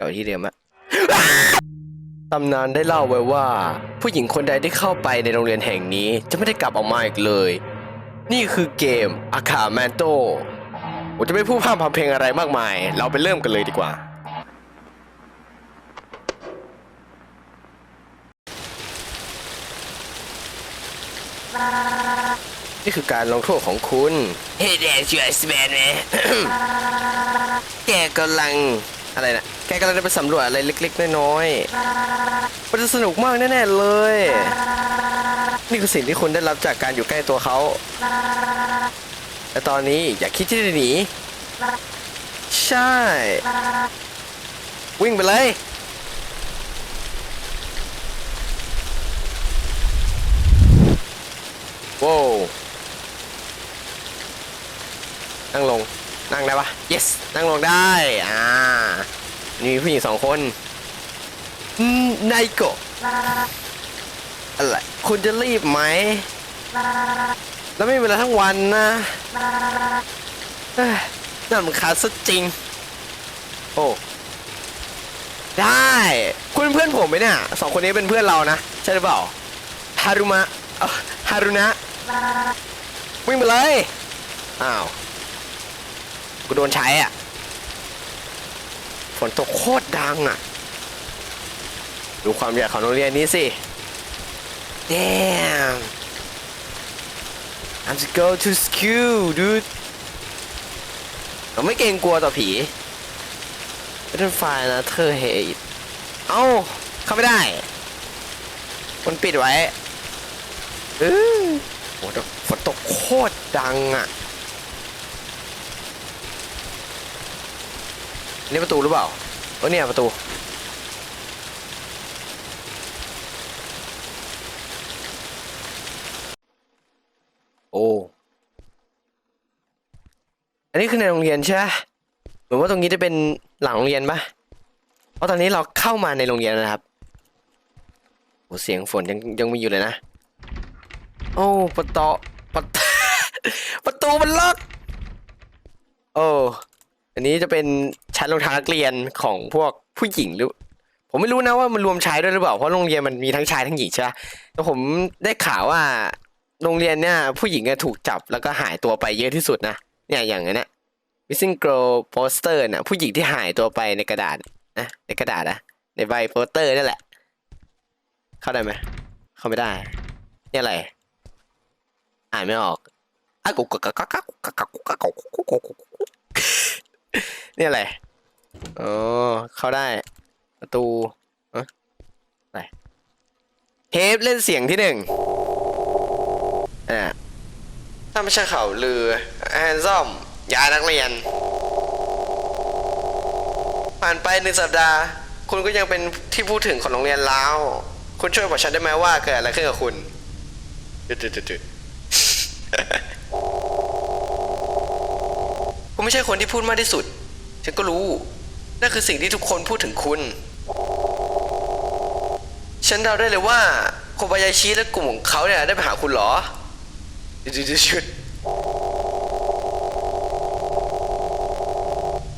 กลับที่เดิมอะตำนานได้เล่าไว้ว่า ผู้หญิงคนใดที่เข้าไปในโรงเรียนแห่งนี้ จะไม่ได้กลับออกมาอีกเลย นี่คือเกมอาคาแมนโตผมจะไม่พูดพร่ำทำเพลงอะไรมากมาย เราไปเริ่มกันเลยดีกว่า นี่คือการลงโทษของคุณ เฮ้ยแดนช่วยสแมนไหมแกกำลัง อะไรนะแกกำลังจะไปสำรวจอะไรเล็กๆน้อยๆมันจะสนุกมากแน่ๆเลย นี่คือสิ่งที่คุณได้รับจากการอยู่ใกล้ตัวเขาแต่ตอนนี้อย่าคิดที่จะหนี ใช่ วิ่งไปเลยว้าวนั่งลง นั่งได้ปะ yes นั่งลงได้ อ่า นี่มีผู้หญิงสองคนอืมไนโกะอะไร คุณจะรีบไหม แล้วไม่มีเวลาทั้งวันนะเอ้ยน่ารำคาญซะจริง โอ้ ได้ คุณเป็นเพื่อนผมไหมเนี่ย สองคนนี้เป็นเพื่อนเรานะ ใช่หรือเปล่า ฮารุมะอ้าฮารุนะ วิ่งไปเลย อ้าว กูโดนใช้อะ ฝนตกโคตรดังอะ ดูความใหญ่ของโรงเรียนนี้สิ damn I'm to go to school dude เราไม่เกรงกลัวต่อผีไม่ต้องไฟนะเธอเฮดเอ้า เข้าไม่ได้ มันปิดไว้เออโหแต่ฝนตกโคตรดังอะ นี่ประตูหรือเปล่าเออเนี่ยประตู โอ้ อันนี้คือในโรงเรียนใช่ไหมเหมือนว่าตรงนี้จะเป็นหลังโรงเรียนปะเพราะตอนนี้เราเข้ามาในโรงเรียนแล้วนะครับโอ้เสียงฝนยังยังมีอยู่เลยนะ โอ้ประตูประตูประตูมันล็อกโอ้ อันนี้จะเป็นชั้นรองเท้านักเรียนของพวกผู้หญิงหรือ ผมไม่รู้นะว่ามันรวมชายด้วยหรือเปล่าเพราะโรงเรียนมันมีทั้งชายทั้งหญิงใช่ไหมแต่ผมได้ข่าวว่าโรงเรียนเนี่ยผู้หญิงอะถูกจับแล้วก็หายตัวไปเยอะที่สุดนะเนี่ยอย่างเนี้น missing girl poster น่ะผู้หญิงที่หายตัวไปในกระดาษนะในกระดาษนะในใบโปสเตอร์นั่นแหละ เข้าได้ไหมเข้าไม่ได้นี่อะไรอ่านไม่ออกอะกุกกะกะกะกุกกะกะกุกกะกุกกะกุกกะ กุกกะกุกนี่อะไรอ๋อเข้าได้ ประตูเอะอะไรเทปเล่นเสียงที่หนึ่งอ่าถ้าไม่ใช่เขาลือแอนซอมยานักเรียน ผ่านไปหนึ่งสัปดาห์ คุณก็ยังเป็นที่พูดถึงของโรงเรียนแล้ว คุณช่วยบอกฉันได้ไหมว่าเกิดอะไรขึ้นกับคุณจุดๆๆ คุณไม่ใช่คนที่พูดมากที่สุด ฉันก็รู้ นั่นคือสิ่งที่ทุกคนพูดถึงคุณ ฉันเดาได้เลยว่าโคบายาชิและกลุ่มของเขาเนี่ยได้ไปหาคุณเหรอจุดๆๆ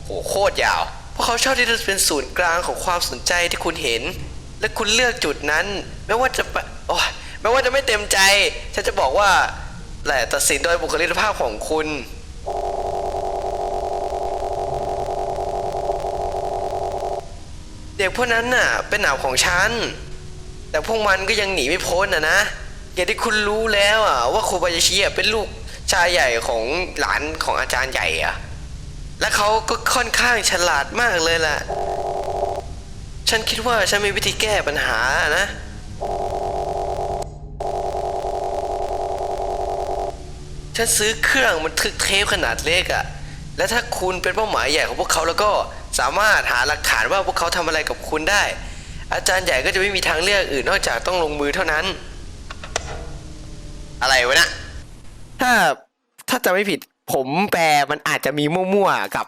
โหโคตรยาว เพราะเขาชอบที่จะเป็นศูนย์กลางของความสนใจที่คุณเห็น และคุณเลือกจุดนั้น ไม่ว่าจะปโอ้ยไม่ว่าจะไม่เต็มใจ ฉันจะบอกว่าแหละตัดสินโดยบุคลิกภาพของคุณ เด็กพวกนั้นน่ะ เป็นหนาวของฉัน แต่พวกมันก็ยังหนีไม่พ้นนะนะอย่างที่คุณรู้แล้วอะว่าโคบายาชิเป็นลูกชายใหญ่ของหลานของอาจารย์ใหญ่อะ และเขาก็ค่อนข้างฉลาดมากเลยล่ะ ฉันคิดว่าฉันมีวิธีแก้ปัญหานะฉันซื้อเครื่องบันทึกเทปขนาดเล็กอะและถ้าคุณเป็นเป้าหมายใหญ่ของพวกเขาแล้วก็ สามารถหาหลักฐานว่าพวกเขาทำอะไรกับคุณได้ อาจารย์ใหญ่ก็จะไม่มีทางเลือกอื่นนอกจากต้องลงมือเท่านั้น อะไรวะนะถ้าถ้าจะไม่ผิดผมแปลมันอาจจะมีมั่วๆกับ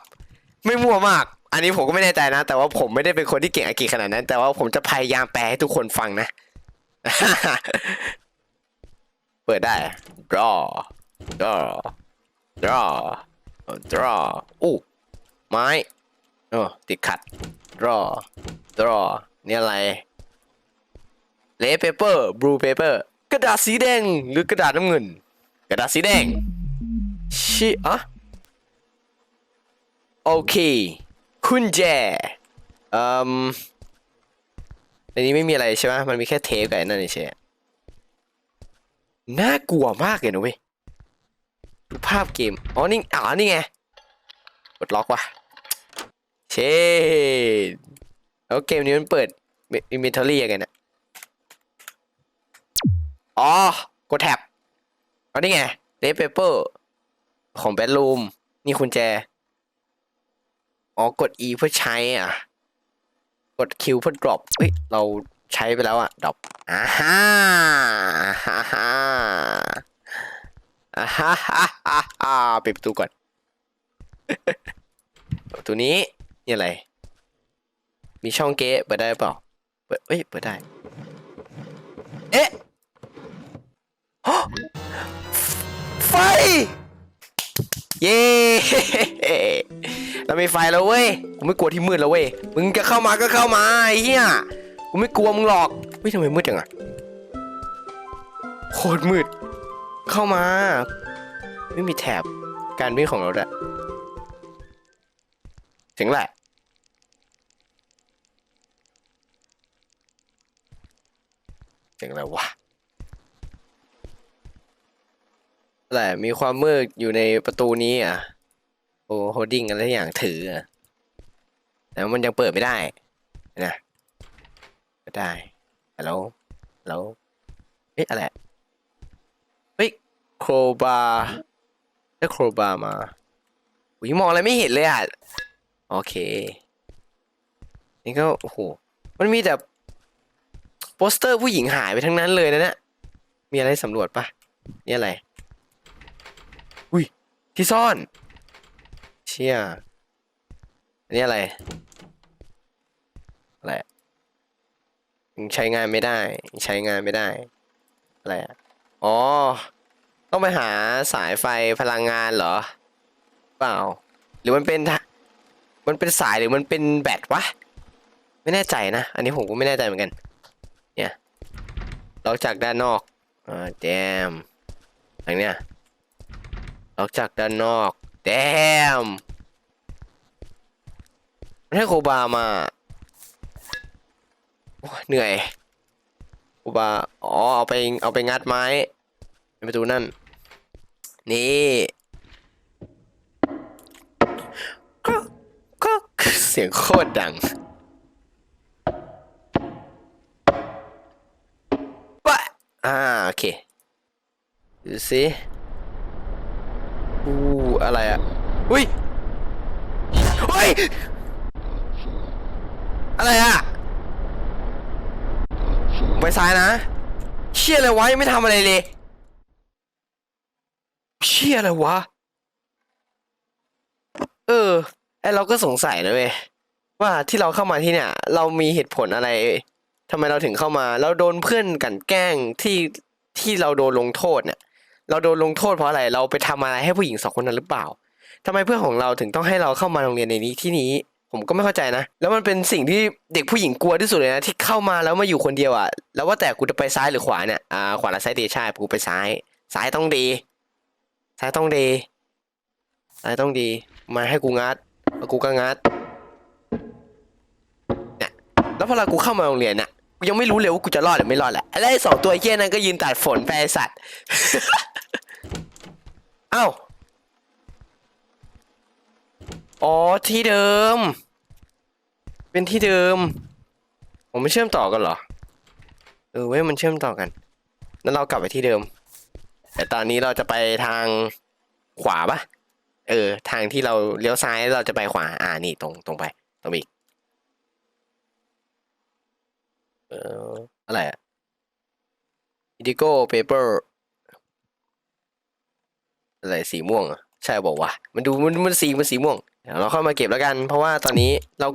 ไม่มั่วมาก อันนี้ผมก็ไม่แน่ใจนะ แต่ว่าผมไม่ได้เป็นคนที่เก่งอังกฤษขนาดนั้น แต่ว่าผมจะพยายามแปลให้ทุกคนฟังนะ เปิดได้ draw draw draw draw อู้ไม้ เออติดขัด draw draw นี่อะไร red paper blue paper กระดาษสีแดงหรือกระดาษน้ำเงิน กระดาษสีแดงชิอะโอเคกุญแจอืมในนี้ไม่มีอะไรใช่ไหมมันมีแค่เทปกับไอ้นั่นเฉยน่ากลัวมากเลยนะเว้ยดูภาพเกม อ๋อ นี่อ๋อนี่ไงกดล็อกว่ะ เชดแล้วเกมนี้มันเปิดอินเวนทอรี่ยังไงเนี่ยอ๋อกดแท็บอ๋อนี่ไงเดฟเปเปอร์ของแบดรูม นี่คุณแจ อ๋อกด E เพื่อใช้อะ กด Q เพื่อ drop เฮ้ย เราใช้ไปแล้วอะ drop อ่าฮ่าฮ่าฮ่าอ่าฮ่าฮ่าฮ่าฮ่าปิดประตูก่อนประตูนี้ นี่อะไร มีช่องเก๊ะเปิดได้เปล่า เปิดเอ้ย เปิดได้ เอ๊ะฮะไฟ เย้เรามีไฟแล้วเว้ย กูไม่กลัวที่มืดแล้วเว้ย มึงจะเข้ามาก็เข้ามาไอ้เหี้ย กูไม่กลัวมึงหรอกเฮ้ยทำไมมืดจังอะโคตรมืด เข้ามา ไม่มีแถบการวิ่งของเรถอะถึงแหละ ถึงแล้ววะอะไรมีความมืดอยู่ในประตูนี้อะ โอ้โฮดิ้งอะไรอย่างถืออะ แต่มันยังเปิดไม่ได้ นะไม่ได้ฮัลโหลฮัลโหลเอ๊ะอะไรเฮ้ยโครบาร์ได้โครบาร์มาอุ้ยมองอะไรไม่เห็นเลยอะ โอเค นี่ก็ โอ้โห มันมีแต่ โปสเตอร์ผู้หญิงหายไปทั้งนั้นเลยนะเนี่ยมีอะไรสำรวจปะนี่อะไร อุ้ย ที่ซ่อน เชี่ยอันนี้อะไร อะไรอะใช้งานไม่ได้ ใช้งานไม่ได้ อะไรอะอ๋อ ต้องไปหาสายไฟพลังงานเหรอ เปล่า หรือมันเป็นทะมันเป็นสายหรือมันเป็นแบตวะ ไม่แน่ใจนะ อันนี้ผมก็ไม่แน่ใจเหมือนกัน ล็อกจากด้านนอกอ่าแดมอย่างเนี้ยล็อกจากด้านนอกแดมมันให้โคบามาโอ้เหนื่อยโคบาอ๋อเอาไปเอาไปงัดไม้ในประตูนั่น นี่ก็ก็เสียงโคตรดัง อ่าโอเคดูสิอู้อะไรอะอุ้ยเฮ้ยอะไรอะไปซ้ายนะ เชี่ยอะไรวะยังไม่ทำอะไรเลย เชี่ยอะไรวะ เออไอเราก็สงสัยนะเว้ยว่าที่เราเข้ามาที่เนี่ย เรามีเหตุผลอะไร ทำไมเราถึงเข้ามา เราโดนเพื่อนกันแกล้งที่ที่เราโดนลงโทษเนี่ย เราโดนลงโทษเพราะอะไร เราไปทำอะไรให้ผู้หญิงสองคนนั้นหรือเปล่าทำไมเพื่อนของเราถึงต้องให้เราเข้ามาโรงเรียนในนี้ที่นี้ ผมก็ไม่เข้าใจนะ แล้วมันเป็นสิ่งที่เด็กผู้หญิงกลัวที่สุดเลยนะที่เข้ามาแล้วมาอยู่คนเดียวอะ แล้วว่าแต่กูจะไปซ้ายหรือขวาเนี่ย อ่า ขวาหรือซ้ายดีใช่กูไปซ้าย ซ้ายต้องดี ซ้ายต้องดี ซ้ายต้องดี มาให้กูงัดแล้วกูก็งัดเนี่ยแล้วพอเรากูเข้ามาโรงเรียนน่ะ ยังไม่รู้เลยว่ากูจะรอดหรือไม่รอดแหละแล้วไอ้สองตัวไอ้เหี้ยนั้นก็ยืนตัดฝนไปไอ้สัตว์ เอ้า อ๋อที่เดิม เป็นที่เดิม ผมไม่เชื่อมต่อกันเหรอ เออเว้ยมันเชื่อมต่อกัน แล้วเรากลับไปที่เดิม แต่ตอนนี้เราจะไปทางขวาปะเออ ทางที่เราเลี้ยวซ้ายเราจะไปขวา อ่านี่ตรงตรงไปตรงไป อีกเอออะไรอะ indigo paper อะไรสีม่วงอะใช่บอกว่า มันดูมันมันสีมันสีม่วงเดี๋ยวเราเข้ามาเก็บแล้วกัน เพราะว่าตอนนี้เรา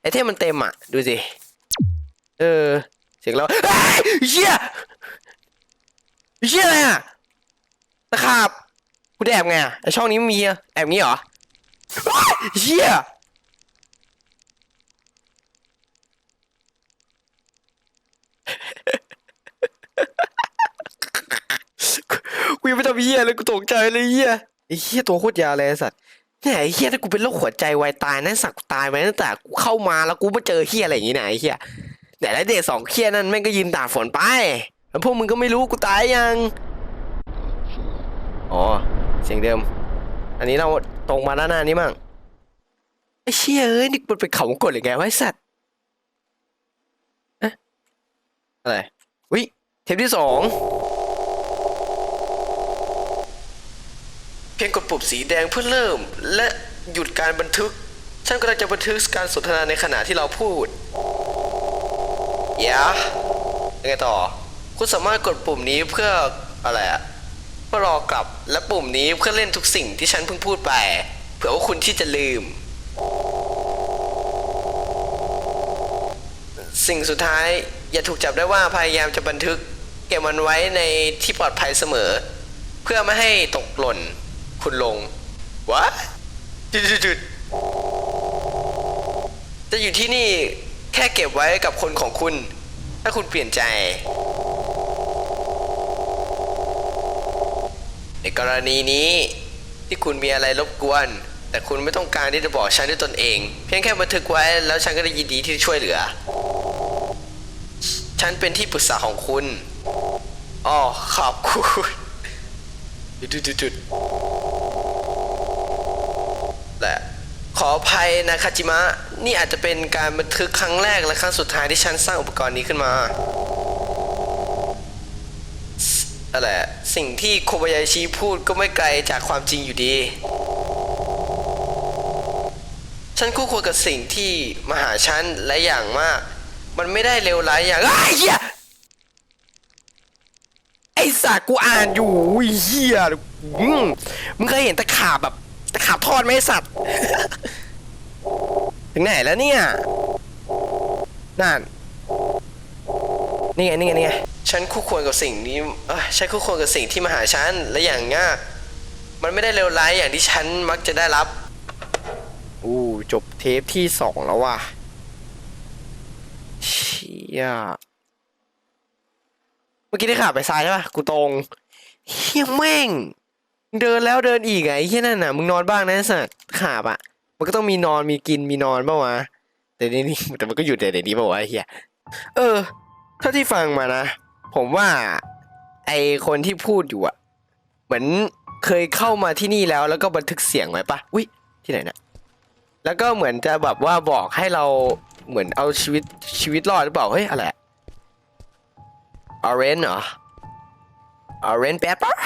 ไอเทมมันเต็มอะ ดูสิ เออ เสียงเราเชี่ยเชี่ยอะไรอะตะขาบกูได้แอบไงอะไอช่องนี้ไม่มีอะแอบงี้เหรอเฮ้ยเชี่ย กูยังไม่ทำเฮี้ยเลยกูตกใจเลยเฮี้ยไอ้เฮี้ยตัวโคตรยาเลยสัตว์เนี่ยไอ้เฮี้ยถ้ากูเป็นโรคหัวใจวายตายนั่นสักตายไปตั้งแต่กูเข้ามาแล้วกูมาเจอเฮี้ยอะไรอย่างงี้ไหนเฮี้ยแต่แล้วเด็กสองเฮี้ยนั่นแม่งก็ยืนตากฝนไปแล้วพวกมึงก็ไม่รู้กูตายยังอ๋อเสียงเดิม อันนี้เราตรงมาด้านหน้านี้มั่งไอ้เชี่ยเอ้ยนี่มันเป็นเขาวงกดหรือไงวะสัตว์อะอะไรวิ เทปที่สองเพียงกดปุ่มสีแดงเพื่อเริ่ม และหยุดการบันทึก ฉันกำลังจะบันทึกการสนทนาในขณะที่เราพูดอย่ายังไงต่อ คุณสามารถกดปุ่มนี้เพื่ออะไรอะเพื่อรอกลับและปุ่มนี้เพื่อเล่นทุกสิ่งที่ฉันเพิ่งพูดไป เผื่อว่าคุณที่จะลืม สิ่งสุดท้ายอย่าถูกจับได้ว่าพยายามจะบันทึก เก็บมันไว้ในที่ปลอดภัยเสมอ เพื่อไม่ให้ตกหล่น คุณลงวะจุดจุดๆจะอยู่ที่นี่แค่เก็บไว้กับคนของคุณ ถ้าคุณเปลี่ยนใจ ในกรณีนี้ที่คุณมีอะไรรบกวน แต่คุณไม่ต้องการที่จะบอกฉันด้วยตนเอง เพียงแค่บันทึกไว้แล้วฉันก็ได้ยินดีที่จะช่วยเหลือ ฉันเป็นที่ปรึกษาของคุณ อ๋อขอบคุณจุดจุดจุดและขออภัยนะคาจิมะ นี่อาจจะเป็นการบันทึกครั้งแรกและครั้งสุดท้ายที่ฉันสร้างอุปกรณ์นี้ขึ้นมาอะไรอะสิ่งที่โคบายาชิพูดก็ไม่ไกลจากความจริงอยู่ดี ฉันคู่ควรกับสิ่งที่มาหาฉันและอย่างมาก มันไม่ได้เลวร้ายอย่างไอ้เหี้ย สัตว์กูอ่านอยู่อุ้ยเหี้ยอืมมึงเคยเห็นตะขาบแบบตะขาบทอดไหมไอ้สัตว์ ถึงไหนแล้วเนี่ยนั่นนี่ไงนี่ไงนี่ไงฉันคู่ควรกับสิ่งนี้เอ้ยฉันคู่ควรกับสิ่งที่มาหาฉันและอย่างง่ายมันไม่ได้เลวร้ายอย่างที่ฉันมักจะได้รับอู้จบเทปที่สองแล้วว่ะเชี่ย มื่อกี้ได้ข่าวไปซ้ายใช่ปะกูตรงเฮียแม่ง เดินแล้วเดินอีกไงเฮียนั่นน่ะมึงนอนบ้างนะสัตว์ขาบอะ มันก็ต้องมีนอนมีกินมีนอนป่าวะแต่นี่นี่แต่มันก็อยู่แต่ในนี้ป่าวะเฮียเออเท่าที่ฟังมานะ ผมว่า ไอคนที่พูดอยู่อะ เหมือนเคยเข้ามาที่นี่แล้วแล้วก็บันทึกเสียงไว้ปะอุ้ยที่ไหนนะแล้วก็เหมือนจะแบบว่าบอกให้เราเหมือนเอาชีวิตชีวิตรอดหรือเปล่าเฮ้ยอะไรออ เรนเหรอออเรนแปปะ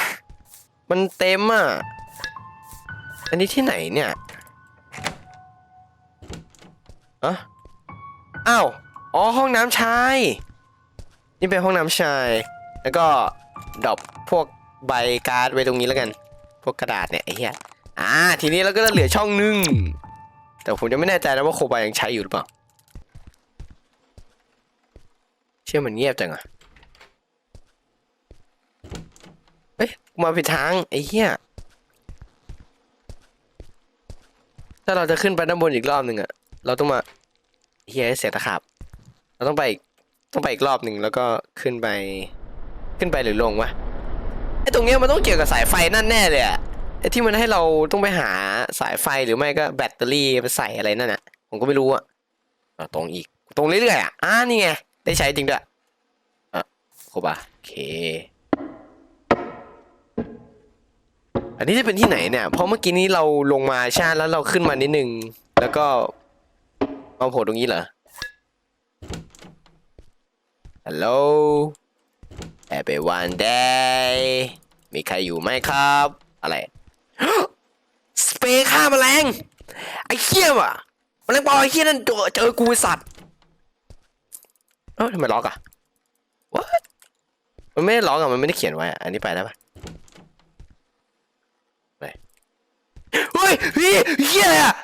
มันเต็มอะ อันนี้ที่ไหนเนี่ยอะอ้าว อ๋อ ห้องน้ำชาย นี่เป็นห้องน้ำชาย แล้วก็ดรอปพวกใบการ์ดไว้ตรงนี้แล้วกัน พวกกระดาษเนี่ยไอ้เหี้ย อ่า ทีนี้เราก็เหลือช่องหนึงแต่ผมจะไม่แน่ใจนะว่าโคบายยังใช้อยู่หรือเปล่า เชื่อมันเงียบจังอะเฮ้ยกู มาผิดทางไอ้เหี้ยถ้าเราจะขึ้นไปด้านบนอีกรอบหนึ่งอะเราต้องมาเฮียเสียตะขาบเราต้องไปต้องไปอีกรอบหนึ่งแล้วก็ขึ้นไป ขึ้นไปหรือลงวะไอ้ตรงเนี้ยมันต้องเกี่ยวกับสายไฟนั่นแน่เลยอะไอ้ที่มันให้เราต้องไปหาสายไฟหรือไม่ก็แบตเตอรี่ไปใส่อะไรนั่นอะผมก็ไม่รู้อะอะตรงอีกตรงเรื่อยๆอะอ่านี่ไงได้ใช้จริงด้วยอะครบอะโอเค อันนี้จะเป็นที่ไหนเนี่ย เพราะเมื่อกี้นี้เราลงมาช่ไหมแล้วเราขึ้นมานิดนึง แล้วก็มาโผล่ตรงนี้เหรอ ฮัลโหล everyone day มีใครอยู่ไหมครับ อะไร สเปรย์ฆ่าแมลง ไอ้เขี้ยว่ะแมลงปอไอ้เขี้ยนั่นเจอเจอกูสัตว์ เอ้าทำไมล็อกอะ what มันไม่ได้ล็อกอะมันไม่ได้เขียนไว้ อันนี้ไปได้ปะ เฮ้ยเฮ้ยเฮียอะไรอะ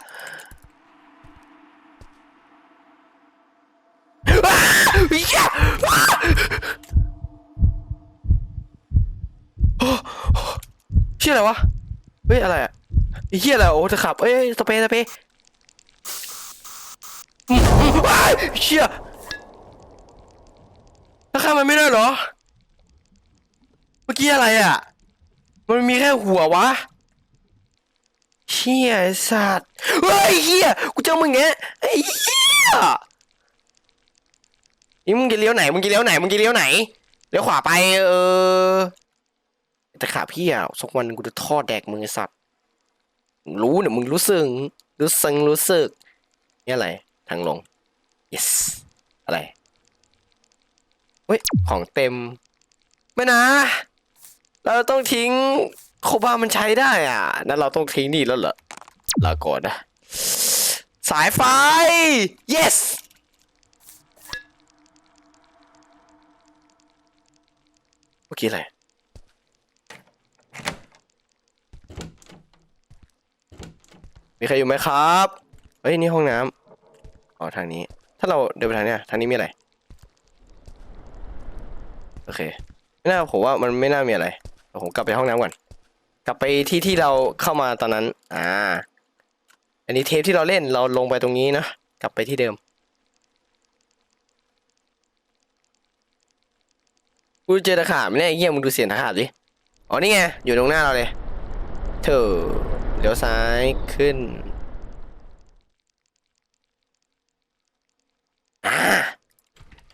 อ้าเฮียอ้โอ้เฮียอะไรวะ เฮ้ยอะไรอะเฮียอะไรโอ้จะขับเอ้ยสเปรย์สเปรย์อืมอืมอ้ายเฮียแล้วข้ามมันไม่ได้เหรอ เมื่อกี้อะไรอะมันมีแค่หัววะ เชี่ยไอ้สัตว์เฮ้ยเฮียกูเจอมึงแงไอ้เฮียนี่มึงจะเลี้ยวไหนมึงจะเลี้ยวไหนมึงจะเลี้ยวไหนเลี้ยวขวาไปเออแต่ขาพี่อะสักวันกูจะทอดแดกมึงไอ้สัตว์รู้เนี่ยมึงรู้สึกรู้สึกรู้สึกนี่อะไรทางลง yes อะไรเฮ้ยของเต็ม ไม่นะ เราต้องทิ้ง โคบามันใช้ได้อะ นั่นเราต้องทิ้งนี่แล้วเหรอลาก่อนนะ สายไฟ yes เมื่อกี้อะไร มีใครอยู่ไหมครับ เฮ้ย นี่ห้องน้ำอ๋อ ทางนี้ ถ้าเราเดินไปทางเนี้ย ทางนี้มีอะไร โอเค ไม่น่าผมว่ามันไม่น่ามีอะไรเดี๋ยวผมกลับไปห้องน้ำก่อน กลับไปที่ที่เราเข้ามาตอนนั้น อ่า อันนี้เทปที่เราเล่นเราลงไปตรงนี้นะ กลับไปที่เดิม กูเจอตะขาบไหมเนี่ยไอ้เหี้ยมึงดูเสียงตะขาบดิ อ๋อนี่ไง อยู่ตรงหน้าเราเลย เธอเลี้ยวซ้ายขึ้น อ่า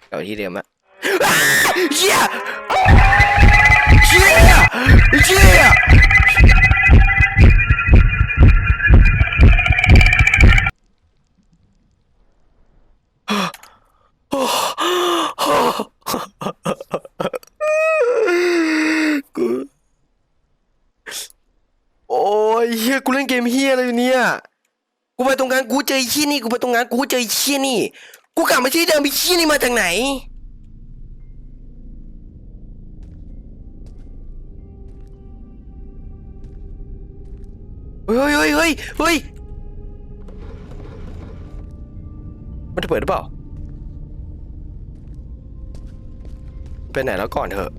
กลับที่เดิมอะเหี้ยเหี้ยเหี้ยกูโอ้ยเฮียกูเล่นเกมเฮียอะไรอยู่เนี่ย กูไปตรงกลางกูเจอไอ้เฮีย นี่กูไปตรงกลางกูเจอไอ้เฮียนี่ กูกลับมาที่เดิมไอ้เฮียนี่มาจากไหน เฮ้ยเฮ้ยเฮ้ยเฮ้ยมันจะเปิดหรือเปล่า ไปไหนแล้วก่อนเถอะ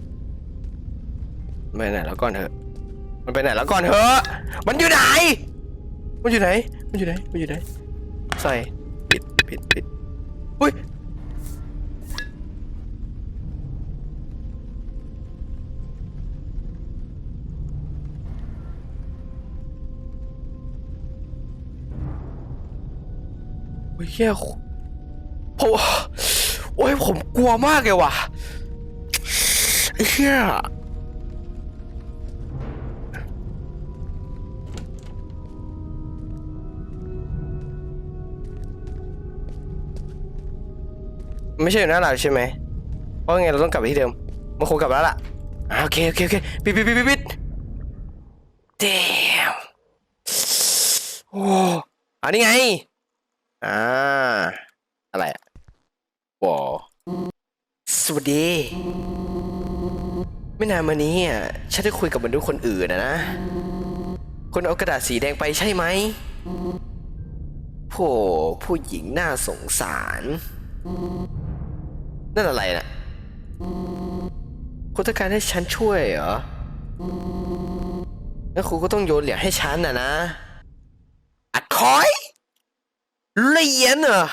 ไปไหนแล้วก่อนเถอะ มันไปไหนแล้วก่อนเถอะ มันอยู่ไหน มันอยู่ไหน มันอยู่ไหน มันอยู่ไหน ใส่ปิดปิดปิดอุ้ยโอ้ยเฮียผมโอ้ยผมกลัวมากเลยว่ะไอ้เฮีย ไม่ใช่อยู่หน้าเราใช่ไหมเพราะไงเราต้องกลับไปที่เดิมมันคงกลับแล้วล่ะอ่าโอเคโอเคโอเคปิดปิดปิดปิดปิด damn โอ้อันนี้ไงอ่าอะไรอะวอสวัสดี ไม่นานมานี้อะฉันได้คุยกับมนุษย์คนอื่นนะนะคนเอากระดาษสีแดงไปใช่ไหมโผผู้หญิงน่าสงสาร นั่นอะไรน่ะคุณต้องการให้ฉันช่วยเหรองั้นคุณก็ต้องโยนเหรียญให้ฉันน่ะนะ อัดคอยเหรียญเหรอ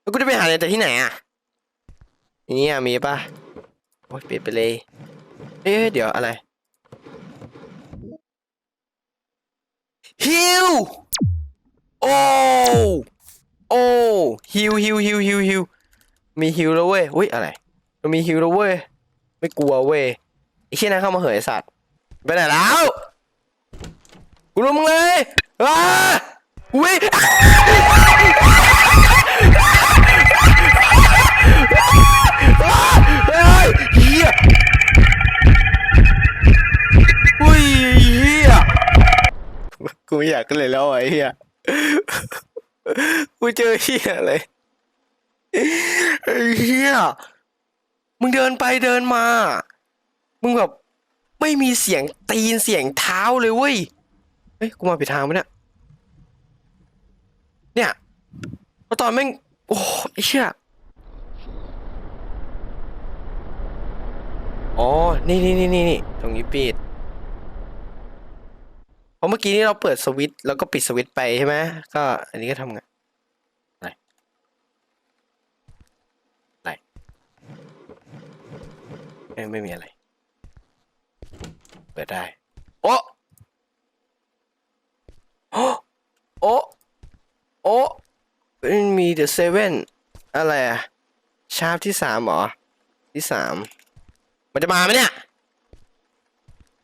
แล้วกูจะไปหาเหรียญจากที่ไหนอะนี่อะมีป่ะโอ้ยปิดไปเลยเอ๊ะเดี๋ยวอะไรฮิวโอ้โอ้ฮิวฮิวฮิวฮิวฮิว มีฮิวแล้วเว้ยอุ้ยอะไรมีฮิวแล้วเว้ยไม่กลัวเว้ยไอ้เชี่ยนะเข้ามาเหยไอ้สัตว์ไปไหนแล้วกูรู้มึงเลยอ้าอุ้ยเฮ้ยเฮียอุ้ยเฮียกูอยากกันเลยแล้วไอ้เฮียกูเจอเฮียอะไร ไอ้เฮียมึงเดินไปเดินมา มึงแบบไม่มีเสียงตีนเสียงเท้าเลยเว้ย เฮ้ย กูมาผิดทางปะเนี่ย เนี่ยแล้วตอนแม่ง โอ้ไอ้เชี่ยอ๋อนี่นี่นี่นี่นี่ ตรงนี้ปิด เพราะเมื่อกี้นี้เราเปิดสวิตช์แล้วก็ปิดสวิตช์ไปใช่ไหม ก็อันนี้ก็ทำไงอะไร อะ ไรเอ้ยไม่มีอะไร เปิดได้ โอ้โอ้โอ้โอ้มันมีเดอะเซเว่นอะไรอะชาร์ปที่สามหรอ ที่สามมันจะมาไหมเนี่ย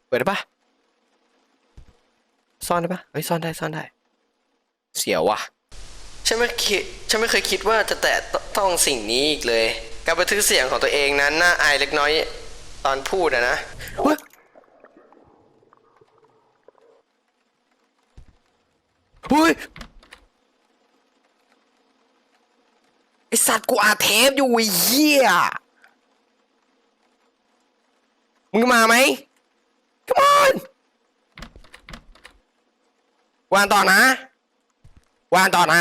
เปิดได้ปะซ่อนได้ปะเฮ้ยซ่อนได้ซ่อนได้ เสียวว่ะฉันไม่คิดฉันไม่เคยคิดว่าจะแตะต้องสิ่งนี้อีกเลย การบันทึกเสียงของตัวเองนั้นน่าอายเล็กน้อย ตอนพูดอะนะเฮ้ยไอสัตว์กูอาเทปอยู่ไอ้เหี้ยมึงมาไหม Come on วางต่อนะ วางต่อนะ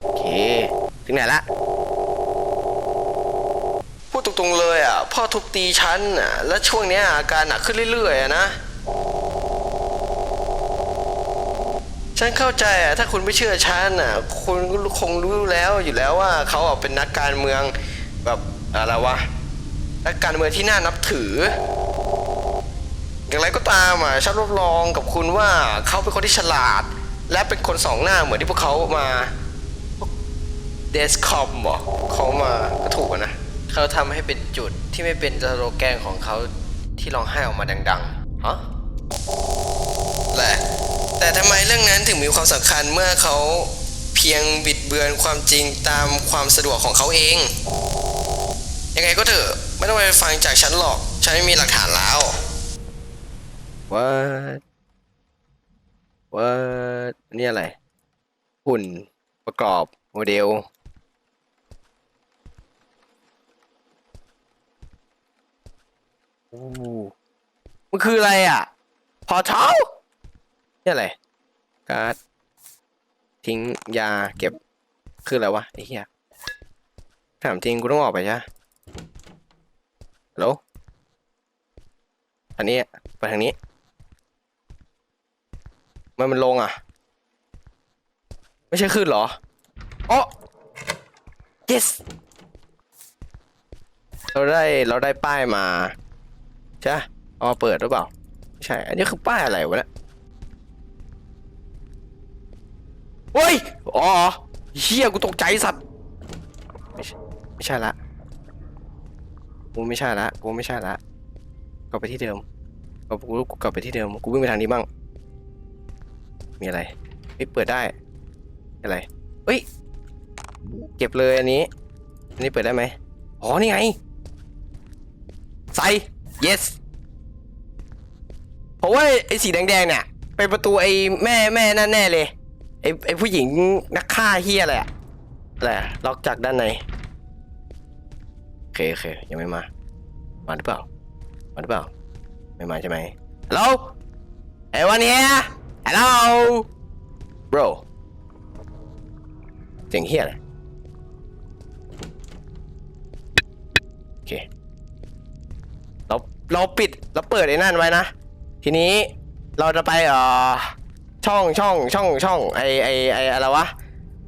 โอเค ถึงไหนละ พูดตรงๆเลยอะพ่อทุบตีฉันอะแล้วช่วงเนี้ยอาการหนักขึ้นเรื่อยๆอะนะ ฉันเข้าใจอะถ้าคุณไม่เชื่อฉันอะคุณคงรู้แล้วอยู่แล้วว่าเขาอะเป็นนักการเมืองแบบอะไรวะนักการเมืองที่น่านับถือ อย่างไรก็ตามอะฉันรับรองกับคุณว่าเขาเป็นคนที่ฉลาด และเป็นคนสองหน้าเหมือนที่พวกเขามาเดสคอมบอกเขามาก็ถูกนะ เขาทำให้เป็นจุดที่ไม่เป็นสโลแกนของเขาที่ร้องไห้ออกมาดังๆฮะแหละแต่ทำไมเรื่องนั้นถึงมีความสำคัญเมื่อเขาเพียงบิดเบือนความจริงตามความสะดวกของเขาเอง ยังไงก็เถอะไม่ต้องไปฟังจากฉันหรอก ฉันไม่มีหลักฐานแล้ว What What นี่อะไร หุ่นประกอบโมเดล อู้มันคืออะไรอะ พอเท้าเนี่อะไร การ์ด ทิ้งยาเก็บ คืออะไรวะไอ้เหี้ย ถามจริงกูต้องออกไปใช่ไหมฮัลโหลอันนี้ไปทางนี้ มันมันลงอะ ไม่ใช่ขึ้นเหรออ๋อ yes เราได้เราได้ป้ายมา ใช่ปะเอเปิดหรือเปล่าใช่ อันนี้คือป้ายอะไรวะเนี่ยเฮ้ย อ๋อเฮียกูตกใจสัตว์ ไม่ใช่ไม่ใช่ละกูไม่ใช่ละกูไม่ใช่ละกลับไปที่เดิมกูกูกูกลับไปที่เดิม กูวิ่งไปทางนี้บ้าง มีอะไรเฮ้ยเปิดได้ อะไรเฮ้ย เก็บเลยอันนี้ อันนี้เปิดได้ไหมอ๋อ นี่ไง ใส่ yes เพราะว่าไอ้สีแดงๆเนี่ยเป็นประตูไอ้แม่แม่นั่นแน่เลยไอ้ไอ้ผู้หญิงนักฆ่าเฮียอะไรอะอะไรอะล็อกจากด้านในโอเคโอเคยังไม่มา มาหรือเปล่า มาหรือเปล่า ไม่มาใช่ไหมฮัลโหล anyone here hello bro เสียงเฮียอะไรโอเค เราปิดเราเปิดไอ้นั่นไว้นะ ทีนี้เราจะไปเอ่อช่องช่องช่องช่องไอไอไออะไรวะ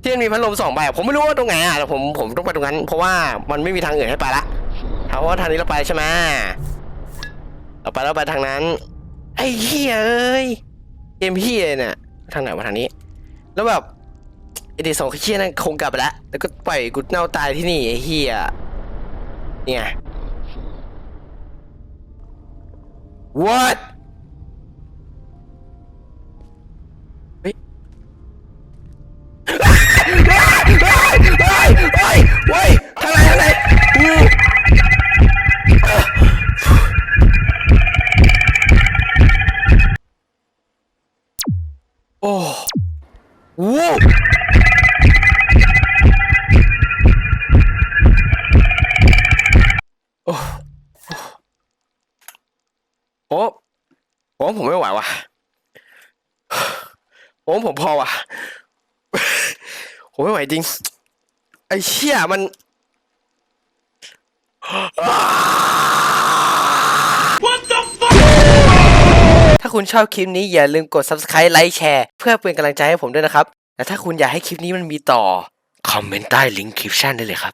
ที่มันมีพัดลมสองใบผมไม่รู้ว่าตรงไหนอะแต่ผมผมต้องไปตรงนั้น เพราะว่ามันไม่มีทางอื่นให้ไปละเพราะว่าทางนี้เราไปใช่ไหมเราไปเราไปทางนั้น ไอ้เหี้ยเอ้ยเกมเหี้ยเนี่ยทางไหนมาทางนี้ แล้วแบบไอเด็กสองเหี้ยนั่นคงกลับไปแล้วแล้วก็ปล่อยกูเน่าตายที่นี่ไอ้เหี้ยเนี่ย what ผมผมพอว่ะ ผมไม่ไหวจริง ไอ้เชี่ยมันถ้าคุณชอบคลิปนี้อย่าลืมกด subscribe ไลค์แชร์ เพื่อเป็นกำลังใจให้ผมด้วยนะครับ และถ้าคุณอยากให้คลิปนี้มันมีต่อ คอมเมนต์ใต้ลิงก์คลิปชั่นได้เลยครับ